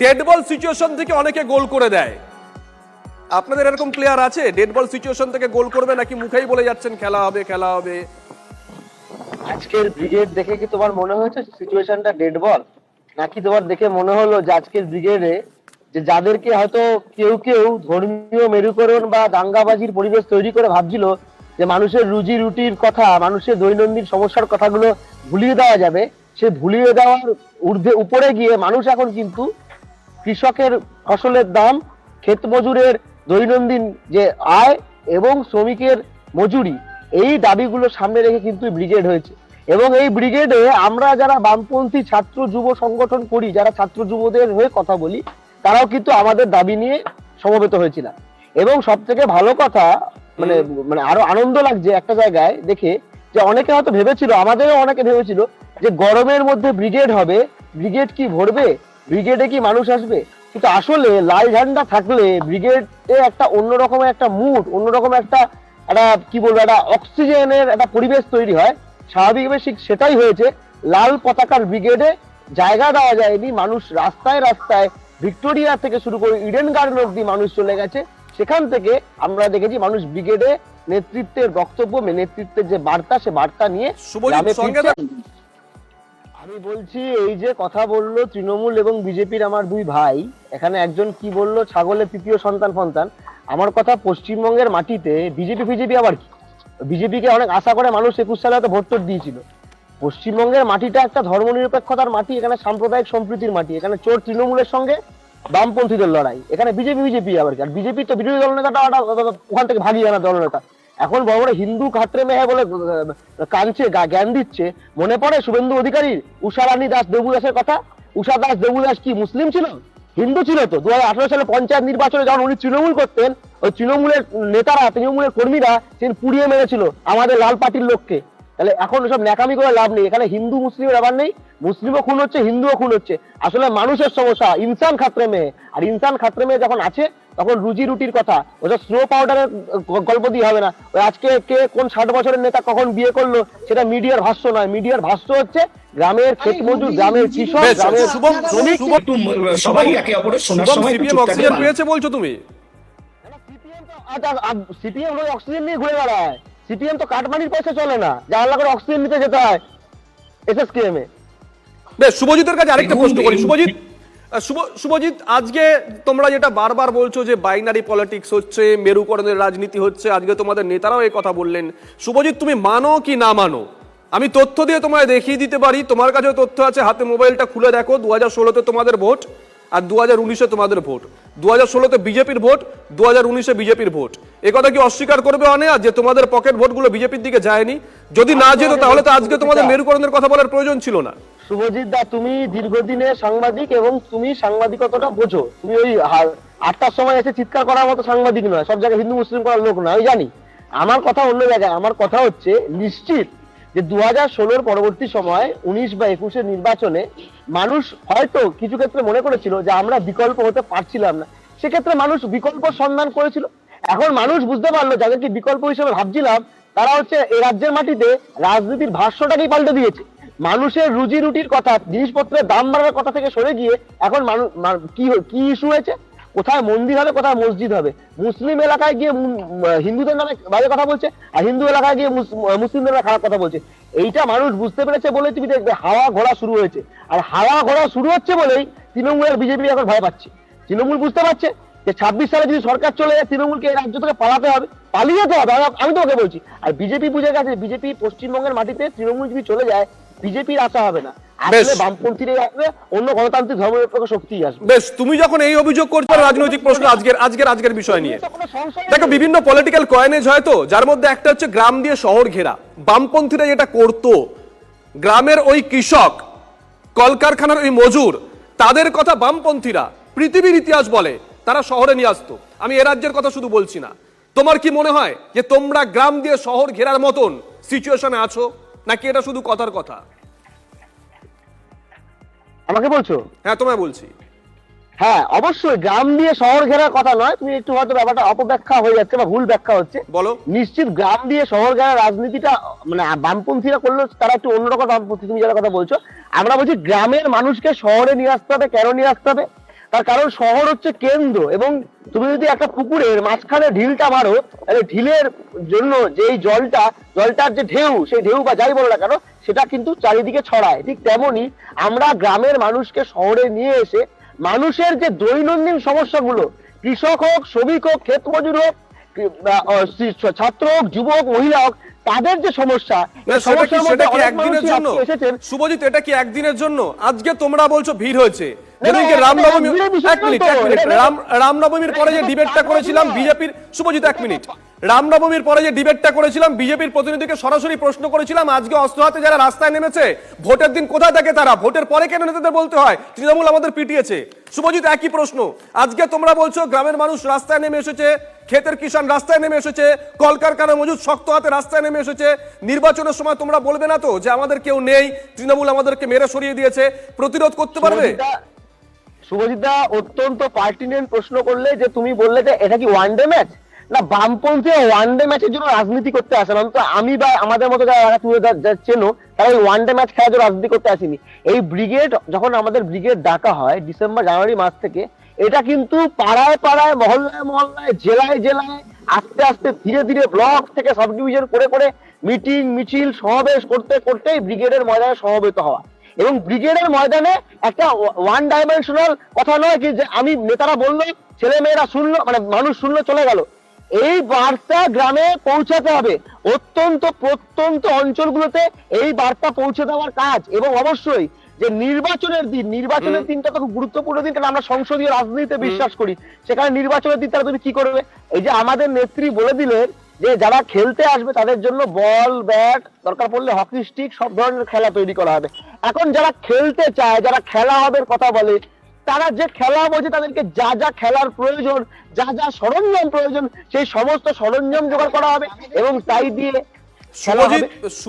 Dead বল situation থেকে অনেকে গোল করে দেয়। আপনাদের এরকম প্লেয়ার আছে? ডেড বল সিচুয়েশন থেকে গোল করবে নাকি মুখেই বলে যাচ্ছেন, খেলা হবে খেলা হবে আজকের ব্রিগেড দেখে কি তোমার মনে হয়েছে সিচুয়েশনটা ডেড বল নাকি তোমার দেখে মনে হলো যে আজকের ব্রিগেডে যে যাদেরকে হয়তো কেউ কেউ ধর্মীয় মেরুকরণ বা দাঙ্গাবাজির পরিবেশ তৈরি করে ভাবছিল যে মানুষের রুজি রুটির কথা, মানুষের দৈনন্দিন সমস্যার কথাগুলো ভুলিয়ে দেওয়া যাবে, সে ভুলিয়ে দেওয়ার ঊর্ধ্বে উপরে গিয়ে মানুষ এখন কিন্তু কৃষকের ফসলের দাম ক্ষেত মজুরের দৈনন্দিন যে আয় এবং শ্রমিকের মজুরি, এই দাবিগুলো সামনে রেখে কিন্তু ব্রিগেড হয়েছে। এবং এই ব্রিগেডে আমরা যারা বামপন্থী ছাত্র যুব সংগঠন করি, যারা ছাত্র যুবদের হয়ে কথা বলি, তারাও কিন্তু আমাদের দাবি নিয়ে সমবেত হয়েছিলাম। এবং সব থেকে ভালো কথা মানে মানে আরও আনন্দ লাগছে একটা জায়গায় দেখে যে অনেকে হয়তো ভেবেছিল, আমাদেরও অনেকে ভেবেছিল যে গরমের মধ্যে ব্রিগেড হবে, ব্রিগেড কি ভরবে? ব্রিগেডে কি মানুষ আসবে? কিন্তু আসলে লাল ঝান্ডা থাকলে ব্রিগেডে একটা অন্যরকম একটা মুড অন্যরকম একটা একটা কি বলব একটা অক্সিজেনের একটা পরিবেশ তৈরি হয়। স্বাভাবিকভাবে ঠিক সেটাই হয়েছে। লাল পতাকার ব্রিগেডে জায়গা দেওয়া যায়নি। মানুষ রাস্তায় রাস্তায় ভিক্টোরিয়া থেকে শুরু করে ইডেন গার্ডেন অব্দি মানুষ চলে গেছে। সেখান থেকে আমরা দেখেছি মানুষ ব্রিগেডে নেতৃত্বের বক্তব্য নেতৃত্বের যে বার্তা সে বার্তা নিয়ে আমি বলছি, এই যে কথা বলল তৃণমূল এবং বিজেপির আমার দুই ভাই, এখানে একজন কি বলল? ছাগলের তৃতীয় সন্তান সন্তান আমার কথা পশ্চিমবঙ্গের মাটিতে, বিজেপি বিজেপি আবার কি? বিজেপিকে অনেক আশা করে মানুষ একুশ সালে হয়তো ভোট দিয়েছিল। পশ্চিমবঙ্গের মাটিটা একটা ধর্মনিরপেক্ষতার মাটি, এখানে সাম্প্রদায়িক সম্প্রীতির মাটি, এখানে চোর তৃণমূলের সঙ্গে বামপন্থীদের লড়াই। এখানে বিজেপি বিজেপি আবার কি? আর বিজেপি তো বিরোধী দলনেতাটা ওখান থেকে ভাগিয়ে আনা দলনেতা। এখন বড় বড় হিন্দু খাত্রে মেহে বলে কাঁদছে জ্ঞান দিচ্ছে। মনে পড়ে শুভেন্দু অধিকারীর উষা রানী দাস দেবু দাসের কথা? উষা দাস দেবু দাস কি মুসলিম ছিল? হিন্দু ছিল তো। দু সালে পঞ্চায়েত নির্বাচনে যখন উনি তৃণমূল করতেন, ওই তৃণমূলের নেতারা, তৃণমূলের কর্মীরা সেদিন পুড়িয়ে মেরেছিল আমাদের লাল পার্টির লোককে। তাহলে এখন সব ন্যাকামি করে লাভ নেই। এখানে হিন্দু মুসলিমের ব্যাপার নেই। মুসলিমও খুন হচ্ছে, হিন্দুও খুন হচ্ছে। আসলে মানুষের সমস্যা, ইনসান খাত্রে মেয়ে। আর ইনসান খাত্রে মেয়ে যখন আছে তখন রুজি রুটির কথা। ওটা স্নো পাউডারের গল্প দিয়ে হবে না। ওই আজকে কে কোন ষাট বছরের নেতা কখন বিয়ে করল সেটা মিডিয়ার ভাষ্য নয়। মিডিয়ার ভাষ্য হচ্ছে গ্রামের ক্ষেত মজুর গ্রামের কৃষক গ্রামের শুভম শ্রমিক। সবাই একে অপরের শোনার সময় সিপিএম অক্সিজেন পেয়েছে বলছো তুমি? সিপিএম অক্সিজেন নিয়ে ঘুরে বেড়ায়। সিপিএম তো কাটমানির পয়সা চলে না। জানলা করে অক্সিজেন নিতে যেতে হয়। এসএসকেএম এ। বেশ শুভজিতের কাছে আরেকটা প্রশ্ন করি। শুভজিৎ শুভ- শুভজিৎ, আজকে তোমরা যেটা বারবার বলছো যে বাইনারি পলিটিক্স হচ্ছে, মেরুকরণের রাজনীতি হচ্ছে, আজকে তোমাদের নেতারাও এই কথা বললেন। শুভজিৎ, তুমি মানো কি না মানো? আমি তথ্য দিয়ে তোমায় দেখিয়ে দিতে পারি, তোমার কাছেও তথ্য আছে, হাতে মোবাইলটা খুলে দেখো, দু হাজার ষোলোতে তোমাদের ভোট। আর দু হাজার উনিশে তোমাদের ভোট। দু হাজার ষোলোতে বিজেপির ভোট দু হাজার উনিশে বিজেপির ভোট। কথা কি অস্বীকার করবে অনেক যে তোমাদের পকেট ভোটগুলো বিজেপির দিকে যায়নি? যদি না যেত তাহলে তো আজকে তোমাদের মেরুকরণের কথা বলার প্রয়োজন ছিল না। শুভজিৎ দা, তুমি দীর্ঘদিনের সাংবাদিক এবং তুমি সাংবাদিকতাটা বোঝো। তুমি ওই আটটার সময় এসে চিৎকার করার মতো সাংবাদিক নয়, সব জায়গায় হিন্দু মুসলিম করার লোক নয়, আমি জানি। আমার কথা অন্য জায়গায়, আমার কথা হচ্ছে নিশ্চিত যে দু হাজার পরবর্তী সময়, উনিশ বা একুশের নির্বাচনে মানুষ হয়তো কিছু ক্ষেত্রে মনে করেছিল যে আমরা বিকল্প হতে পারছিলাম না। সেক্ষেত্রে মানুষ বিকল্প সন্ধান করেছিল। এখন মানুষ বুঝতে পারল, যাদেরকে বিকল্প হিসেবে ভাবছিলাম, তারা হচ্ছে এই রাজ্যের মাটিতে রাজনীতির ভাষ্যটাকেই পাল্টে দিয়েছে। মানুষের রুজি রুটির কথা, জিনিসপত্রের দাম বাড়ার কথা থেকে সরে গিয়ে এখন মানুষ কি কি ইস্যু হয়েছে? কোথায় মন্দির হবে, কোথায় মসজিদ হবে? মুসলিম এলাকায় গিয়ে হিন্দুদের নামে বাজে কথা বলছে, আর হিন্দু এলাকায় গিয়ে মুস- মুসলিমদের নামে খারাপ কথা বলছে। এইটা মানুষ বুঝতে পেরেছে বলে তুমি দেখবে হাওয়া ঘোরা শুরু হয়েছে। আর হাওয়া ঘোরা শুরু হচ্ছে বলেই তৃণমূলের বিজেপি এখন ভয় পাচ্ছে। তৃণমূল বুঝতে পারছে যে ছাব্বিশ সালে যদি সরকার চলে যায়, তৃণমূলকে এই রাজ্য থেকে পালাতে হবে, পালিয়ে যেতে হবে, আমি তোমাকে বলছি। আর বিজেপি বুঝে গেছে, বিজেপি পশ্চিমবঙ্গের মাটিতে তৃণমূল যদি চলে যায়, বিজেপির আশা হবে না। আসলে বামপন্থীরাই আসবে অন্য গণতান্ত্রিক ধর্মনিরপেক্ষ শক্তি আসবে। বেশ তুমি যখন এই অভিযোগ করছ রাজনৈতিক প্রশ্ন আজকের আজকের আজকের বিষয় নিয়ে। দেখো বিভিন্ন পলিটিক্যাল কয়েনেজ হয় তো যার মধ্যে একটা হচ্ছে গ্রাম দিয়ে শহর ঘেরা। বামপন্থীরা যেটা করতো গ্রামের ওই কৃষক কলকারখানার ওই মজুর তাদের কথা বামপন্থীরা পৃথিবীর ইতিহাস বলে তারা শহরে নিয়ে আসতো। আমি এ রাজ্যের কথা শুধু বলছি না। তোমার কি মনে হয় যে তোমরা গ্রাম দিয়ে শহর ঘেরার মতন সিচুয়েশনে আছো? নাকি এটা শুধু কথার কথা? আমাকে বলছো? হ্যাঁ তোমায় বলছি। হ্যাঁ অবশ্যই গ্রাম দিয়ে শহর ঘেরার কথা নয়। তুমি একটু হয়তো ব্যাপারটা অপব্যাখ্যা হয়ে যাচ্ছে বা ভুল ব্যাখ্যা হচ্ছে। বলো। নিশ্চিত গ্রাম দিয়ে শহর ঘেরা রাজনীতিটা মানে বামপন্থীরা করলে তারা একটু অন্যরকম বামপন্থী তুমি যারা কথা বলছো। আমরা বলছি গ্রামের মানুষকে শহরে নিয়ে আসতে হবে কেন নিয়ে আসতে হবে? তার কারণ শহর হচ্ছে কেন্দ্র এবং তুমি যদি একটা পুকুরের মাঝখানে ঢিলটা মারো, তাহলে ঢিলের জন্য যেই জলটা, জলটার যে ঢেউ, সেই ঢেউ বা যাই বলো না কেন, সেটা কিন্তু চারিদিকে ছড়ায়। ঠিক তেমনি আমরা গ্রামের মানুষকে শহরে নিয়ে এসে মানুষের যে দৈনন্দিন সমস্যাগুলো, কৃষক হোক, শ্রমিক হোক ক্ষেত মজুর হোক ছাত্র হোক, যুবক, মহিলা হোক তাদের যে সমস্যা সেটা কি একদিনের জন্য? শুভজিৎ এটা কি একদিনের জন্য? আজকে তোমরা বলছো ভিড় হয়েছে। যেদিনকে রামনবমী এক মিনিট এক মিনিট। রাম রামনবমীর পরে যে ডিবেটটা করেছিলাম বিজেপির শুভজিৎ এক মিনিট। রামনবমীর পরে যে ডিবেটটা করেছিলাম বিজেপির প্রতিনিধিকে সরাসরি প্রশ্ন করেছিলাম আজকে অস্ত্র হাতে যারা রাস্তায় নেমেছে ভোটের দিন কোথায় থাকে তারা? ভোটের পরে কেন নেতাদের বলতে হয়? তৃণমূল আমাদের পিটিয়েছে। শুভজিৎ একই প্রশ্ন। আজকে তোমরা বলছো গ্রামের মানুষ রাস্তায় নেমে এসেছে ক্ষেতের কিষান রাস্তায় নেমে এসেছে কলকারখানা মজুদ শক্ত হাতে রাস্তায় নেমে এসেছে, নির্বাচনের সময় তোমরা বলবে না তো যে আমাদের কেউ নেই, তৃণমূল আমাদেরকে মেরে সরিয়ে দিয়েছে, প্রতিরোধ করতে পারবে? অত্যন্ত পার্টিনেন্ট প্রশ্ন করলে যে তুমি বললে যে এটা কি ওয়ান ডে ম্যাচ না বামপন্থী ওয়ান ডে ম্যাচের জন্য রাজনীতি করতে আসে না আমি বা আমাদের মতো যারা যা চেনো, তারা ওয়ান ডে ম্যাচ খেলার জন্য রাজনীতি করতে আসেনি। এই ব্রিগেড যখন আমাদের ব্রিগেড ডাকা হয় ডিসেম্বর জানুয়ারি মাস থেকে, এটা কিন্তু পাড়ায় পাড়ায়, মহল্লায় মহল্লায়, জেলায় জেলায় আস্তে আস্তে ধীরে ধীরে ব্লক থেকে সাব ডিভিশন করে করে মিটিং, মিছিল, সমাবেশ করতে করতেই ব্রিগেডের ময়দানে সমবেত হওয়া। এবং ব্রিগেডের ময়দানে একটা ওয়ান ডাইমেনশনাল কথা নয় কি যে আমি নেতারা বলল ছেলে মেয়েরা শুনলো মানে মানুষ শুনলো, চলে গেল। এই বার্তা গ্রামে পৌঁছাতে হবে। অত্যন্ত প্রত্যন্ত অঞ্চলগুলোতে এই বার্তা পৌঁছে দেওয়ার কাজ। এবং অবশ্যই যে নির্বাচনের দিন নির্বাচনের দিনটা তো খুব গুরুত্বপূর্ণ দিন কারণ আমরা সংসদীয় রাজনীতিতে বিশ্বাস করি। সেখানে নির্বাচনের দিন তারা তুমি কি করবে? এই যে আমাদের নেত্রী বলে দিলেন যে যারা খেলতে আসবে তাদের জন্য বল ব্যাট দরকার পড়লে হকি স্টিক সব ধরনের খেলা তৈরি করা হবে। এখন যারা খেলতে চায় যারা খেলা হবে কথা বলে তারা যে খেলা বোঝে তাদেরকে যা যা খেলার প্রয়োজন যা যা সরঞ্জাম প্রয়োজন সেই সমস্ত সরঞ্জাম জোগাড় করা হবে এবং তাই দিয়ে খেলা হবে।